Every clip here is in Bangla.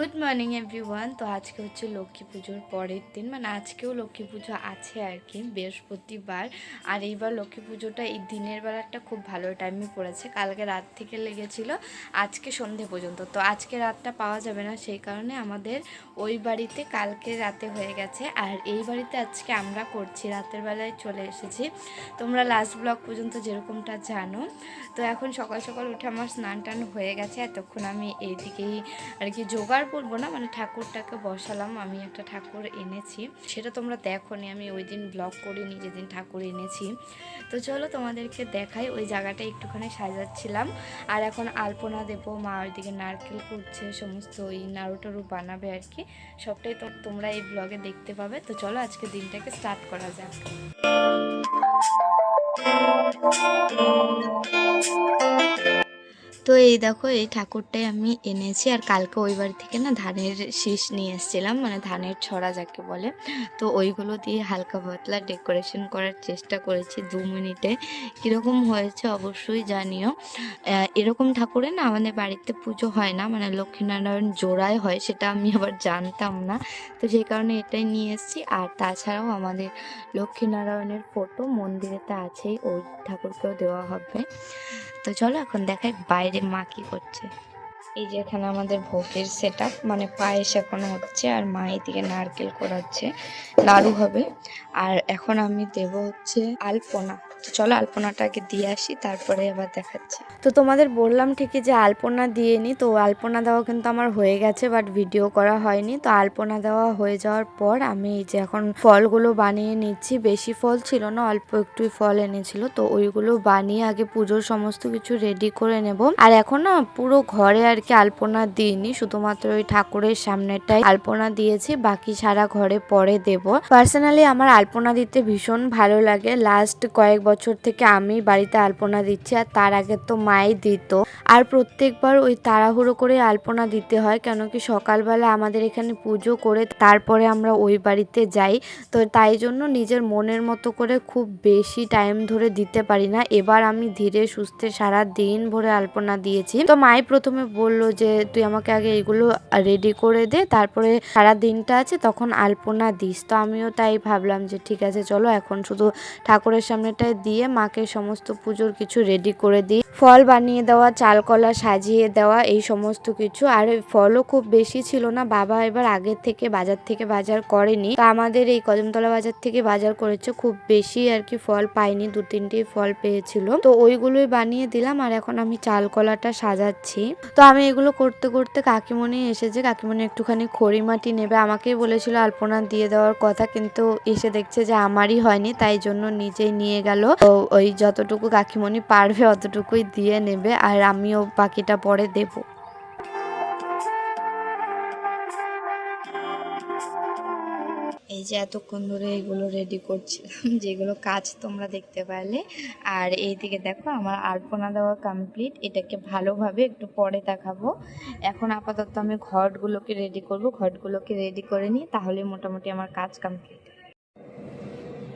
গুড মর্নিং এভরিওয়ান তো আজকে হচ্ছে লক্ষ্মী পুজোর পরের দিন। মানে আজকেও লক্ষ্মী পুজো আছে আর কি, বৃহস্পতিবার। আর এইবার লক্ষ্মী পুজোটা এই দিনের বেলাটা খুব ভালো টাইমে পড়েছে। কালকে রাত থেকে লেগেছিল, আজকে সন্ধে পর্যন্ত। তো আজকে রাতটা পাওয়া যাবে না, সেই কারণে আমাদের ওই বাড়িতে কালকে রাতে হয়ে গেছে। আর এই বাড়িতে আজকে আমরা করছি, রাতের বেলায় চলে এসেছি। তোমরা লাস্ট ব্লগ পর্যন্ত যেরকমটা জানো। তো এখন সকাল সকাল উঠে আমার স্নান টান হয়ে গেছে। এতক্ষণ আমি এইদিকেই আর কি জোগাড় করব না মানে ঠাকুরটাকে বসালাম, আমি একটা ঠাকুর এনেছি। সেটা তোমরা দেখো নি আমি ওই দিন ব্লগ করিনি, যেদিন ঠাকুর এনেছি। তো চলো তোমাদেরকে দেখাই, ওই জায়গাটা একটুখানি সাজাচ্ছিলাম। আর এখন আলপনা দেবো, মা ওইদিকে নারকেল করছে, সমস্ত ওই নাড়ু বানাবে আর কি। সবটাই তো তোমরা এই ব্লগে দেখতে পাবে। তো চলো আজকে দিনটাকে স্টার্ট করা যাক। তো এই দেখো, এই ঠাকুরটাই আমি এনেছি। আর কালকে ওই বাড়ি থেকে না ধানের শীষ নিয়ে এসেছিলাম মানে ধানের ছড়া যাকে বলে। তো ওইগুলো দিয়ে হালকা পাতলা ডেকোরেশন করার চেষ্টা করেছি দু মিনিটে। কীরকম হয়েছে অবশ্যই জানিও। এরকম ঠাকুরে না আমাদের বাড়িতে পুজো হয় না মানে লক্ষ্মীনারায়ণ জোড়ায় হয়, সেটা আমি আবার জানতাম না। তো সেই কারণে এটাই নিয়ে এসেছি। আর তাছাড়াও আমাদের লক্ষ্মীনারায়ণের ফটো মন্দিরেতে আছেই, ওই ঠাকুরকেও দেওয়া হবে। তো চলো এখন দেখাই বাইরে মা কি করছে। এই যে এখানে আমাদের ভোগের সেট মানে পায়েস এখন হচ্ছে আর মা এদিকে নারকেল করাচ্ছে নাড়ু হবে। আর এখন আমি দেব হচ্ছে আলপনা। তো চলো আলপনাটাকে দিয়ে আসি, তারপরে আবার দেখাচ্ছি। তো তোমাদের বললাম ঠিকই যে আলপনা দিয়ে নি, তো আলপনা দেওয়া কিন্তু আমার হয়ে গেছে বাট ভিডিও করা হয়নি। তো আলপনা দেওয়া হয়ে যাওয়ার পর আমি যে এখন ফলগুলো বানিয়ে নিচ্ছি, বেশি ফল ছিল না, অল্প একটু ফল এনেছিল, তো ওইগুলো বানিয়ে আগে পুজোর সমস্ত কিছু রেডি করে নেব। আর এখন না পুরো ঘরে আর কি আলপনা দিইনি, শুধুমাত্র ওই ঠাকুরের সামনেটাই আলপনা দিয়েছি, বাকি সারা ঘরে পরে দেব। পার্সোনালি আমার আলপনা দিতে ভীষণ ভালো লাগে লাস্ট কয়েক বছর থেকে আমি বাড়িতে আলপনা দিচ্ছি আর তার আগে তো মাই দিত। আর প্রত্যেকবার ওই তাড়াহুড়ো করে আলপনা দিতে হয়, কেন কি সকালবেলা আমাদের এখানে পুজো করে তারপরে আমরা ওই বাড়িতে যাই। তো তাই জন্য নিজের মনের মতো করে খুব বেশি টাইম ধরে দিতে পারি না। এবার আমি ধীরে সুস্থে সারা দিন ভরে আলপনা দিয়েছি। তো মাই প্রথমে বলল যে, তুই আমাকে আগে এগুলো রেডি করে দে, তারপরে সারা দিনটা আছে তখন আলপনা দিস। তো আমিও তাই ভাবলাম যে, ঠিক আছে, চলো এখন শুধু ঠাকুরের সামনেটায় দিয়ে মাকে সমস্ত পুজোর কিছু রেডি করে দিই। ফল বানিয়ে দেওয়া, চালকলা সাজিয়ে দেওয়া, এই সমস্ত কিছু। আর ফলও খুব বেশি ছিল না। বাবা এবার আগের থেকে বাজার থেকে বাজার করেনি। তো আমাদের এই কদমতলা বাজার থেকে বাজার করেছে। খুব বেশি আর কি ফল পাইনি। দু তিনটে ফল পেয়েছিল। তো ওইগুলোই বানিয়ে দিলাম। আর এখন আমি চালকলাটা সাজাচ্ছি। তো আমি এগুলো করতে করতে কাকিমণি এসেছে। কাকিমণি একটুখানি খড়ি মাটি নেবে। আমাকেই বলেছিল আলপনা দিয়ে দেওয়ার কথা। কিন্তু এসে দেখছে যে আমারই হয়নি। তাই জন্য নিজেই নিয়ে গেল। ওই যতটুকু কাকিমণি পারবে অতটুকুই দিয়ে নেবে আর আমিও বাকিটা পরে দেবো। এই যে এতক্ষণ ধরে এগুলো রেডি করছিলাম, যেগুলো কাজ তোমরা দেখতে পারলে আর এইদিকে দেখো, আমার আলপনা দেওয়া কমপ্লিট এটাকে ভালোভাবে একটু পরে দেখাবো। এখন আপাতত আমি ঘটগুলোকে রেডি করব। ঘটগুলোকে রেডি করে নিই তাহলে মোটামুটি আমার কাজ কমপ্লিট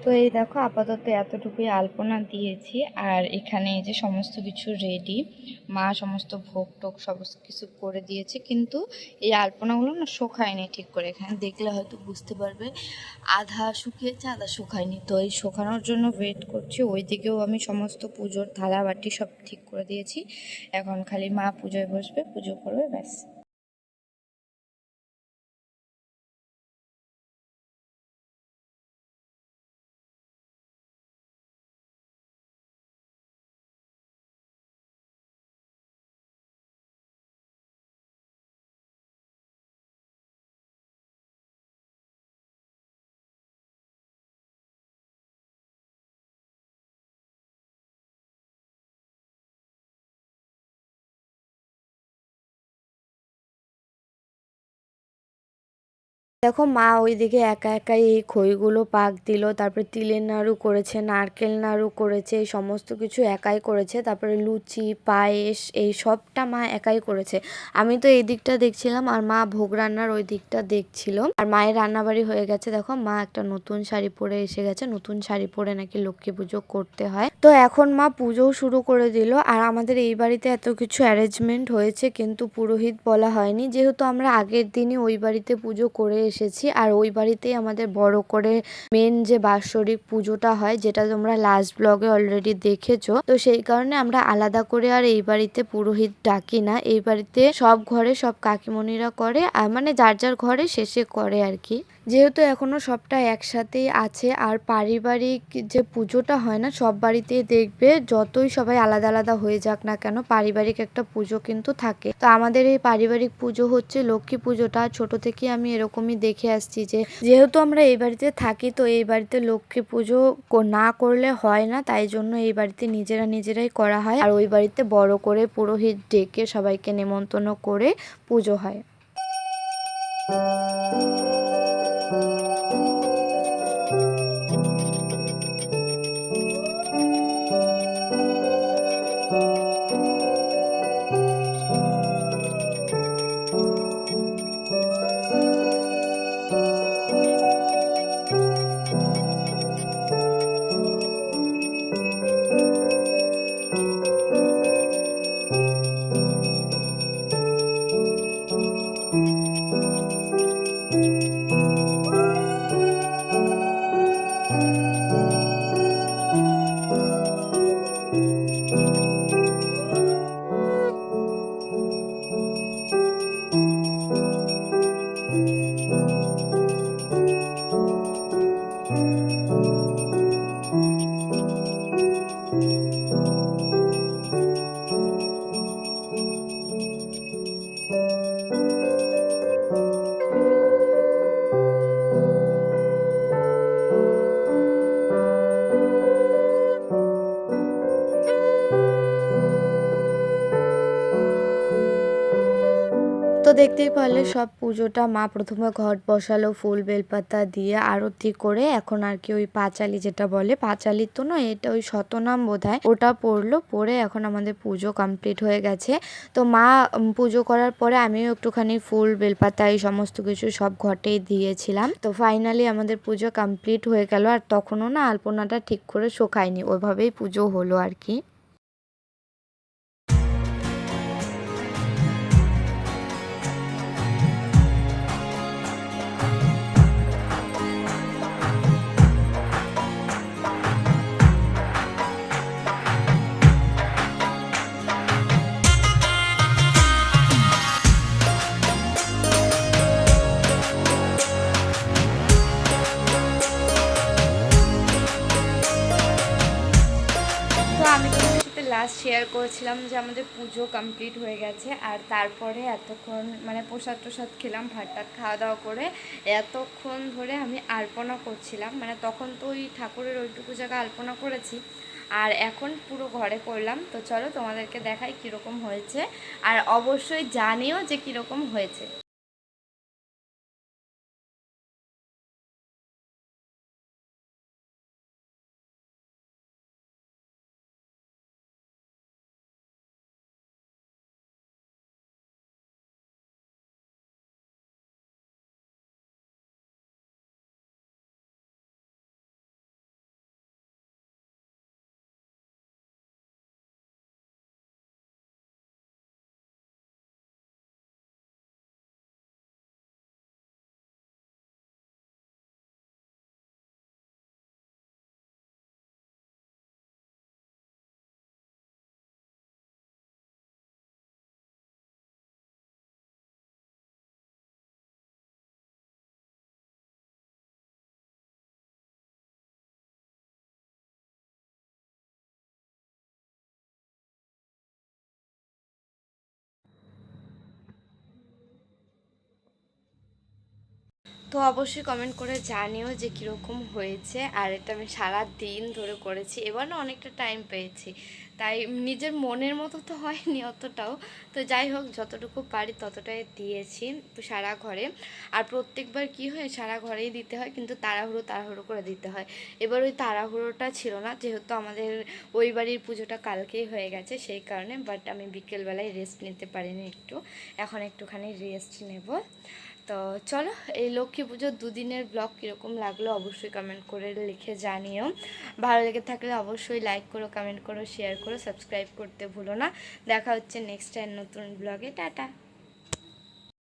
তো এই দেখো আপাতত এতটুকুই আলপনা দিয়েছি। আর এখানে এই যে সমস্ত কিছু রেডি মা সমস্ত ভোগ টোক সমস্ত কিছু করে দিয়েছে। কিন্তু এই আলপনাগুলো না শুকায়নি ঠিক করে। এখানে দেখলে হয়তো বুঝতে পারবে, আধা শুকিয়েছে, আধা শুকায়নি। তো এই শুকানোর জন্য ওয়েট করছি। ওই দিকেও আমি সমস্ত পুজোর থালা বাটি সব ঠিক করে দিয়েছি। এখন খালি মা পুজোয় বসবে, পুজো করবে, ব্যাস। দেখো মা ওইদিকে একা একাই এই খইগুলো পাক দিল, তারপরে তিলের নাড়ু করেছে, নারকেল নাড়ু করেছে, এই সমস্ত কিছু একাই করেছে, তারপরে লুচি, পায়েস, এই সবটা মা একাই করেছে। আমি তো এই দিকটা দেখছিলাম আর মা ভোগ রান্নার ওই দিকটা দেখছিল। আর মায়ের রান্নাবাড়ি হয়ে গেছে, দেখো মা একটা নতুন শাড়ি পরে এসে গেছে, নতুন শাড়ি পরে নাকি লক্ষ্মী পুজো করতে হয়। তো এখন মা পুজোও শুরু করে দিল, আর আমাদের এই বাড়িতে এত কিছু অ্যারেঞ্জমেন্ট হয়েছে, কিন্তু পুরোহিত বলা হয়নি, যেহেতু আমরা আগের দিনই ওই বাড়িতে পুজো করে এসেছি। আর ওই বাড়িতেই আমাদের বড় করে মেন যে বাৎসরিক পুজোটা হয়, যেটা তোমরা লাস্ট ব্লগে অলরেডি দেখেছ। তো সেই কারণে আমরা আলাদা করে আর এই বাড়িতে পুরোহিত ডাকি না। এই বাড়িতে সব ঘরে সব কাকিমণিরা করে, আর মানে যার যার ঘরে শেষে করে আর কি। যেহেতু এখনও সবটা একসাথেই আছে, আর পারিবারিক যে পুজোটা হয় না, সব বাড়িতেই দেখবে, যতই সবাই আলাদা আলাদা হয়ে যাক না কেন, পারিবারিক একটা পুজো কিন্তু থাকে। তো আমাদের এই পারিবারিক পুজো হচ্ছে লক্ষ্মী পুজোটা। ছোট থেকে আমি এরকমই দেখে আসছি যে, যেহেতু আমরা এই বাড়িতে থাকি, তো এই বাড়িতে লক্ষ্মী পুজো না করলে হয় না। তাই জন্য এই বাড়িতে নিজেরা নিজেরাই করা হয়। আর ওই বাড়িতে বড় করে পুরোহিত ডেকে সবাইকে নেমন্তন্ন করে পুজো হয়। তো দেখতেই পারলে সব পুজোটা মা প্রথমে ঘট বসালো, ফুল বেলপাতা দিয়ে আরতি করে এখন আর কি ওই পাঁচালি যেটা বলে, পাঁচালি তো নয় এটা ওই শতনাম বোধহয়, ওটা পড়ল, পড়ে এখন আমাদের পুজো কমপ্লিট হয়ে গেছে। তো মা পুজো করার পরে আমিও একটুখানি ফুল, বেলপাতা এই সমস্ত কিছু সব ঘটেই দিয়েছিলাম। তো ফাইনালি আমাদের পুজো কমপ্লিট হয়ে গেল আর তখনও না আলপনাটা ঠিক করে শোকায়নি, ওইভাবেই পুজো হলো আর কি। লাস্ট শেয়ার করেছিলাম যে আমাদের পুজো কমপ্লিট হয়ে গেছে আর তারপরে এতক্ষণ মানে প্রসাদ টসাদ খেলাম, ভাত টাত খাওয়া দাওয়া করে এতক্ষণ ধরে আমি আলপনা করছিলাম। মানে তখন তো ওই ঠাকুরের ওইটুকু জায়গা আলপনা করেছি। আর এখন পুরো ঘরে করলাম। তো চলো তোমাদেরকে দেখাই কীরকম হয়েছে। আর অবশ্যই জানিও যে কীরকম হয়েছে। তো অবশ্যই কমেন্ট করে জানিও যে কীরকম হয়েছে। আর এটা আমি সারা দিন ধরে করেছি। এবার না অনেকটা টাইম পেয়েছি। তাই নিজের মনের মতো তো হয়নি অতটাও। তো যাই হোক, যতটুকু পারি ততটাই দিয়েছি সারা ঘরে। আর প্রত্যেকবার কি হয়, সারা ঘরেই দিতে হয়, কিন্তু তাড়াহুড়ো তাড়াহুড়ো করে দিতে হয়। এবার ওই তাড়াহুড়োটা ছিল না, যেহেতু আমাদের ওই বাড়ির পুজোটা কালকেই হয়ে গেছে, সেই কারণে। বাট আমি বিকেলবেলায় রেস্ট নিতে পারিনি একটু। এখন একটুখানি রেস্ট নেব। তো চলো, এই লক্ষ্মী পুজোর দুদিনের ব্লগ কীরকম লাগল অবশ্যই কমেন্ট করে লিখে জানিও। ভালো লেগে থাকলে অবশ্যই লাইক করো কমেন্ট করো শেয়ার করো সাবস্ক্রাইব করতে ভুলো না। দেখা হচ্ছে নেক্সট টাইম নতুন ব্লগে টাটা!